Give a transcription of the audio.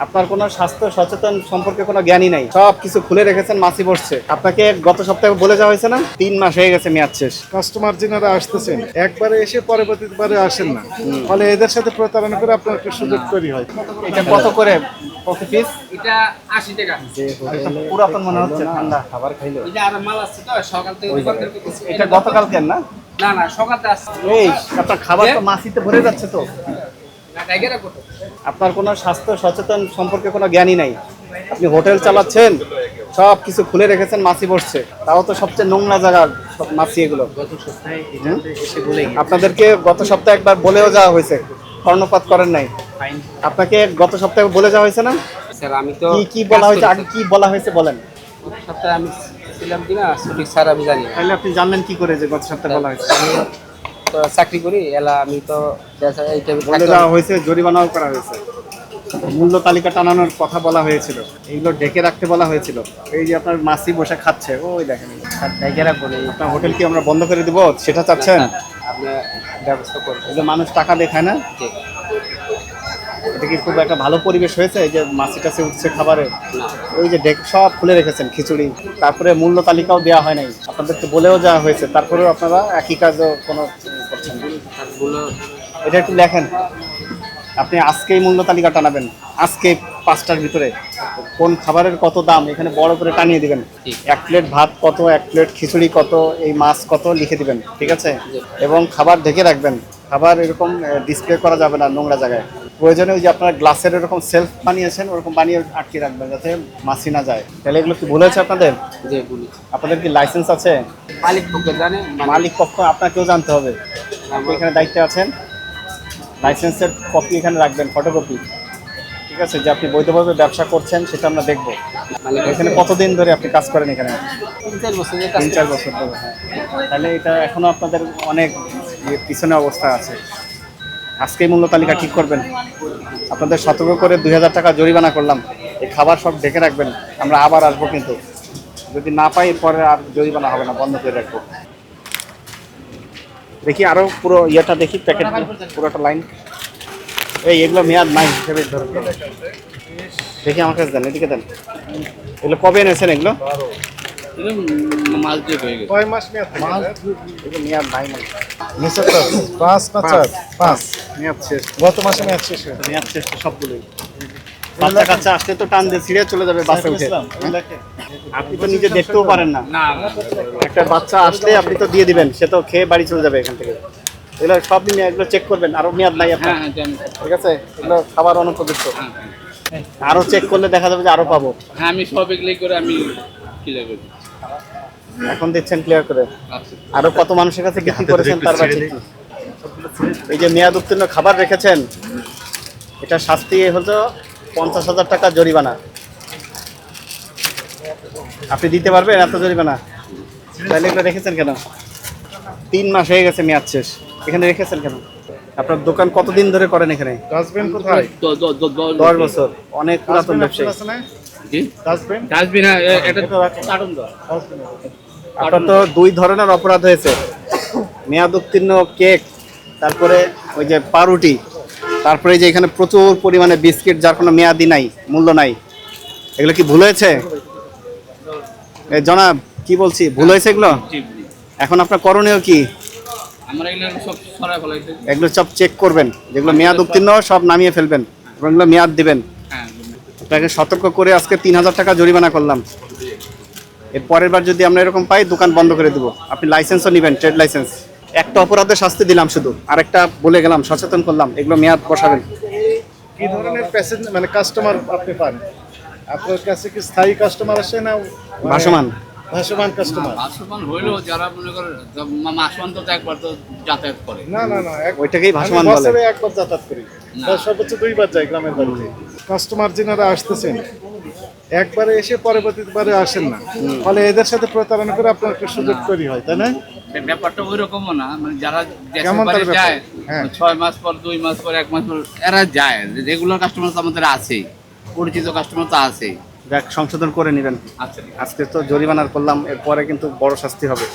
আপনার কোনো স্বাস্থ্য সচেতন সম্পর্কে কোনো জ্ঞানই নাই। সব কিছু খুলে রেখেছেন মাছি বসছে। আপনাকে গত সপ্তাহে বলে যাওয়া হয়েছে না? তিন মাস হয়ে গেছে মেয়াদ শেষ। কাস্টমার যিনারা আসতেছেন একবারে এসে পরবর্তীবারে আসেন না। ফলে এদের সাথে প্রতারণা করে আপনার একটা সুযোগ তৈরি হয়। এটা কত করে প্রতি পিস এটা আশি টাকা। পুরাতন মনে হচ্ছে ঠান্ডা খাবার খাইলো। এটা আর মাল আসছে তো সকাল থেকে দোকান থেকে কিছু- এটা গতকালকের না? না না সকালতে আসছে। এই আপনার খাবার তো মাছিতে ভরে যাচ্ছে তো। আপনার কোনো স্বাস্থ্য সচেতন সম্পর্কে কোনো জ্ঞানই নাই? আপনি হোটেল চালাচ্ছেন সব কিছু খুলে রেখেছেন মাছি বসছে তাও তো সবচেয়ে নোংরা জায়গা সব মাছি এগুলো। আপনাদেরকে গত সপ্তাহে একবার বলেও যাওয়া হয়েছে। কর্ণপাত করেন নাই। আপনাকে গত সপ্তাহে বলে যাওয়া হয়েছে না? স্যার আমি তো কি কি বলা হয়েছে আগে কি বলা হয়েছে বলেন। সপ্তাহে আমি ছিলাম কিনা স্যার আমি জানি। তাহলে আপনি জানলেন কি করে যে গত সপ্তাহে বলা হয়েছে? চাকরি করি এলা আমি তো এই বলে দেওয়া হয়েছে জরিমানাও করা হয়েছে। মূল্য তালিকা টানানোর কথা বলা হয়েছিল। এইগুলো ডেকে রাখতে বলা হয়েছিল। এই যে আপনার মাসি বসে খাচ্ছে ওই দেখেন। ডেকে বলে আপনার হোটেল কি আমরা বন্ধ করে দেবো? সেটা চাচ্ছেন? আপনি ব্যবস্থা করবেন যে মানুষ টাকা দেখায় না? এটা কি খুব একটা ভালো পরিবেশ হয়েছে? এই যে মাছি টাছে উঠছে খাবারে? ওই যে ডেক সব খুলে রেখেছেন খিচুড়ি। তারপরে মূল্য তালিকাও দেওয়া হয় নাই। আপনাদেরকে বলেও যাওয়া হয়েছে তারপরেও আপনারা একই কাজও কোনো করছেন এটা একটু লেখেন। আপনি আজকেই মূল্য তালিকা টানাবেন। আজকে পাঁচটার ভিতরে। কোন খাবারের কত দাম? এখানে বড় করে টানিয়ে দিবেন। এক প্লেট ভাত কত এক প্লেট খিচুড়ি কত এই মাছ কত লিখে দিবেন। ঠিক আছে? এবং খাবার ঢেকে রাখবেন। খাবার এরকম ডিসপ্লে করা যাবে না নোংরা জায়গায়। প্রয়োজনে ওই যে আপনার গ্লাসের এরকম সেলফ বানিয়েছেন ওরকম বানিয়ে আটকে রাখবেন যাতে মাছি না যায়। তাহলে এগুলো কি ভুল হয়েছে আপনাদের? আপনাদের কি লাইসেন্স আছে? মালিক পক্ষে জানে মালিক পক্ষ আপনাকেও জানতে হবে। আপনি এখানে দায়িত্বে আছেন। লাইসেন্সের কপি এখানে রাখবেন ফটোকপি ঠিক আছে যে আপনি বৈধভাবে ব্যবসা করছেন সেটা আমরা দেখব। এখানে কতদিন ধরে আপনি কাজ করেন এখানে? তিন চার বছর ধরে তাহলে এটা এখনও আপনাদের অনেক পিছনে অবস্থা আছে। আজকেই মূল্য তালিকা ঠিক করবেন। আপনাদের সতর্ক করে দুই হাজার টাকা জরিমানা করলাম। এই খাবার সব ঢেকে রাখবেন। আমরা আবার আসব কিন্তু। যদি না পাই, পরে আর জরিমানা হবে না, বন্ধ করে রাখব। দেখি আরও পুরো ইয়েটা দেখি, প্যাকেট পুরোটা লাইন। এই, এগুলো মেয়াদ নাই হিসেবে দেখি আমার কাছে দেন, এদিকে দেন। এগুলো কবে এনেছেন এগুলো? মাল দিয়ে হয়ে গেছে। কয় মাস মেয়াদ থাকে? মেয়াদ নাই নাই নিচে পাঁচ না চার? পাঁচ। মেয়াদ শেষ। গত মাসে মেয়াদ শেষ হয়েছে। মেয়াদ শেষ সবগুলোই। বাচ্চা কাচ্চা আসলে তো টান দিয়ে ছিঁড়ে চলে যাবে বাসে উঠে। আপনি তো নিজে দেখতেও পারেন না। না একটা বাচ্চা আসলে আপনি তো দিয়ে দিবেন সে তো খেয়ে বাড়ি চলে যাবে এখান থেকে। এগুলো সব দিন এগুলো চেক করবেন আরও মেয়াদ নাই আপনার। হ্যাঁ হ্যাঁ ঠিক আছে? এগুলো খাবার অনুপযুক্ত। হ্যাঁ আরও চেক করলে দেখা যাবে যে আরও পাবো। হ্যাঁ আমি সব এগুলোই করে আমি ক্লিয়ার করি এখন দিচ্ছেন ক্লিয়ার করে। আরও কত মানুষের কাছে বিক্রি করেছেন তার বাড়ি এই যে মেয়াদ উত্তীর্ণ খাবার রেখেছেন এটা শাস্তি হলো পঞ্চাশ হাজার টাকা জরিমানা। আপনি দিতে পারবেন এত জরিমানা? তাহলে এগুলো রেখেছেন কেন? তিন মাস হয়ে গেছে মেয়াদ শেষ। এখানে রেখেছেন কেন? আপনার দোকান কতদিন ধরে করেন এখানে? দশ বছর। অনেক পুরাতন ব্যবসায়ী। আছে না? জি ডাস্টবিন ডাস্টবিন হ্যাঁ এটা কার্টুন আপনার তো। দুই ধরনের অপরাধ হয়েছে। মেয়াদ উত্তীর্ণ কেক তারপরে ওই যে পাউরুটি তারপরে যে এখানে প্রচুর পরিমাণে বিস্কিট যার কোনো মেয়াদি নাই মূল্য নাই। এগুলো কি ভুল হয়েছে? জনাব কি বলছি? ভুল হয়েছে এগুলো। এখন আপনার করণীয় কি? এগুলো সব চেক করবেন। যেগুলো মেয়াদ উত্তীর্ণ সব নামিয়ে ফেলবেন এবং এগুলো মেয়াদ দিবেন। আপনাকে সতর্ক করে আজকে তিন হাজার টাকা জরিমানা করলাম। এর পরের বার যদি আমরা এরকম পাই দোকান বন্ধ করে দেবো। আপনি লাইসেন্সও নেবেন ট্রেড লাইসেন্স একটা অপরাধের শাস্তি দিলাম শুধু। আরেকটা বলে গেলাম সচেতন করলাম এগুলো মেয়াদ বসাবেন। কি ধরনের প্যাসেঞ্জার মানে কাস্টমার আপনি পান? আপনার কাছে কি স্থায়ী কাস্টমার আসে না মানে ভাসমান। ভাসমান কাস্টমার মাসমান হইলেও যারা মনে করে মাসমান তো একবার তো যাতায়াত করে। না না না ওইটাকেই ভাসমান বলে। বছরে একবার যাতায়াত করি। সর্বোচ্চ দুইবার যাই গ্রামের বাড়িতে। কাস্টমার যিনারা আসতেছেন একবারে এসে পরবর্তীবারে আসেন না। ফলে এদের সাথে প্রতারণা করে আপনার একটা সুযোগ তৈরি হয় তাই না? ব্যাপারটা ওই রকমও না। মানে যারা? যায় হ্যাঁ। ছয় মাস পর দুই মাস পর এক মাস পর এরা যায়। রেগুলার কাস্টমার তো আমাদের আছেই। পরিচিত কাস্টমার তো আছেই। সংশোধন করে নেবেন। আচ্ছা আজকে তো জরিমানার করলাম এরপরে কিন্তু বড় শাস্তি হবে।